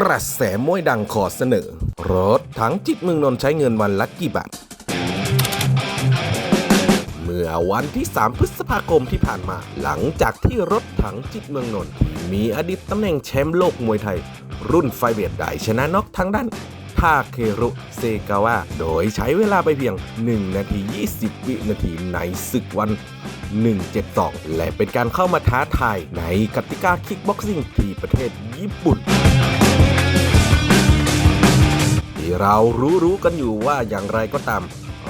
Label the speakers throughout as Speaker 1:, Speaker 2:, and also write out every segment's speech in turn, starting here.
Speaker 1: กระแสมวยดังขอเสนอ รถถังจิตเมืองนนท์ใช้เงินวันละกี่บาท เมื่อวันที่ 3 พฤษภาคมที่ผ่านมา หลังจากที่รถถังจิตเมืองนนท์ที่มีอดีตตำแหน่งแชมป์โลกมวยไทย รุ่นไฟเวทได้ชนะน็อกทางด้านทาเครุเซกาวะโดยใช้เวลาไปเพียง 1 นาที 20 วินาทีในศึกวัน 172 และเป็นการเข้ามาท้าทายในกติกาคิกบ็อกซิ่งที่ประเทศญี่ปุ่น เรารู้ๆกันอยู่ว่าอย่างไรก็ตาม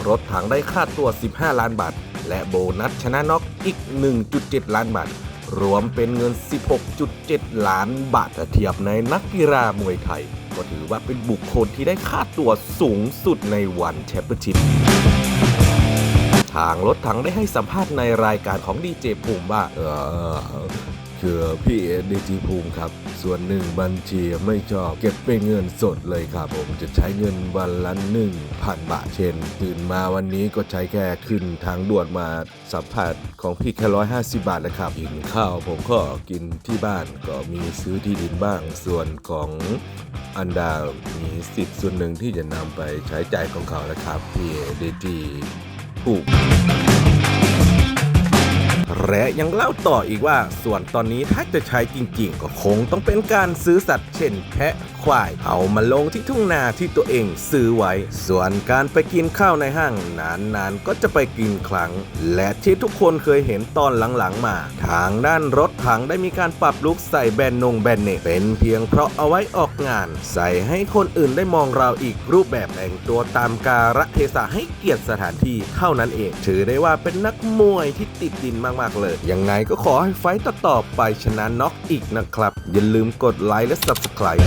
Speaker 1: รถถังได้ค่าตัว 15 ล้านบาท และโบนัสชนะน็อกอีก 1.7 ล้านบาท รวมเป็นเงิน 16.7 ล้านบาทเทียบในนักกีฬามวยไทย ก็ถือว่าเป็นบุคคลที่ได้ค่าตัวสูงสุดในวันแชมเปี้ยนชิพทางรถถังได้ให้สัมภาษณ์ในรายการของดีเจภูมิว่าเออ คือพี่ดีเจภูมิครับ ส่วนหนึ่งบัญชีไม่ชอบเก็บเป็นเงินสดเลยครับ ผมจะใช้เงินวันละหนึ่งพันบาทเช่น ตื่นมาวันนี้ก็ใช้แค่ขึ้นทางด่วนมาสัมภาษณ์ของพี่แค่ร้อยห้าสิบาทนะครับกินข้าวผมก็กินที่บ้านก็มีซื้อที่ดินบ้าง ส่วนของอันดามีสิทธิ์ส่วนหนึ่งที่จะนำไปใช้จ่ายของเขานะครับพี่ดีจีถูก และยังเล่าต่ออีกว่า ส่วนตอนนี้ถ้าจะใช้จริงๆ ก็คงต้องเป็นการซื้อสัตว์เช่นแพะ ควาย เอามาลงที่ทุ่งนาที่ตัวเองซื้อไว้ ส่วนการไปกินข้าวในห้างนานๆ ก็จะไปกินครั้ง และที่ทุกคนเคยเห็นตอนหลังๆมา ทางด้านรถถังได้มีการปรับลุคใส่แบนนงแบนเนมเป็นเพียงเพราะเอาไว้ออกงาน ใส่ให้คนอื่นได้มองเราอีกรูปแบบแต่งตัวตามกาลเทศะให้เกียรติสถานที่เท่านั้นเอง ถือได้ว่าเป็นนักมวยที่ติดดินมากๆเลย ยังไงก็ขอให้ไฟต์ต่อๆไปชนะน็อกอีกนะครับ อย่าลืมกดไลค์และ Subscribe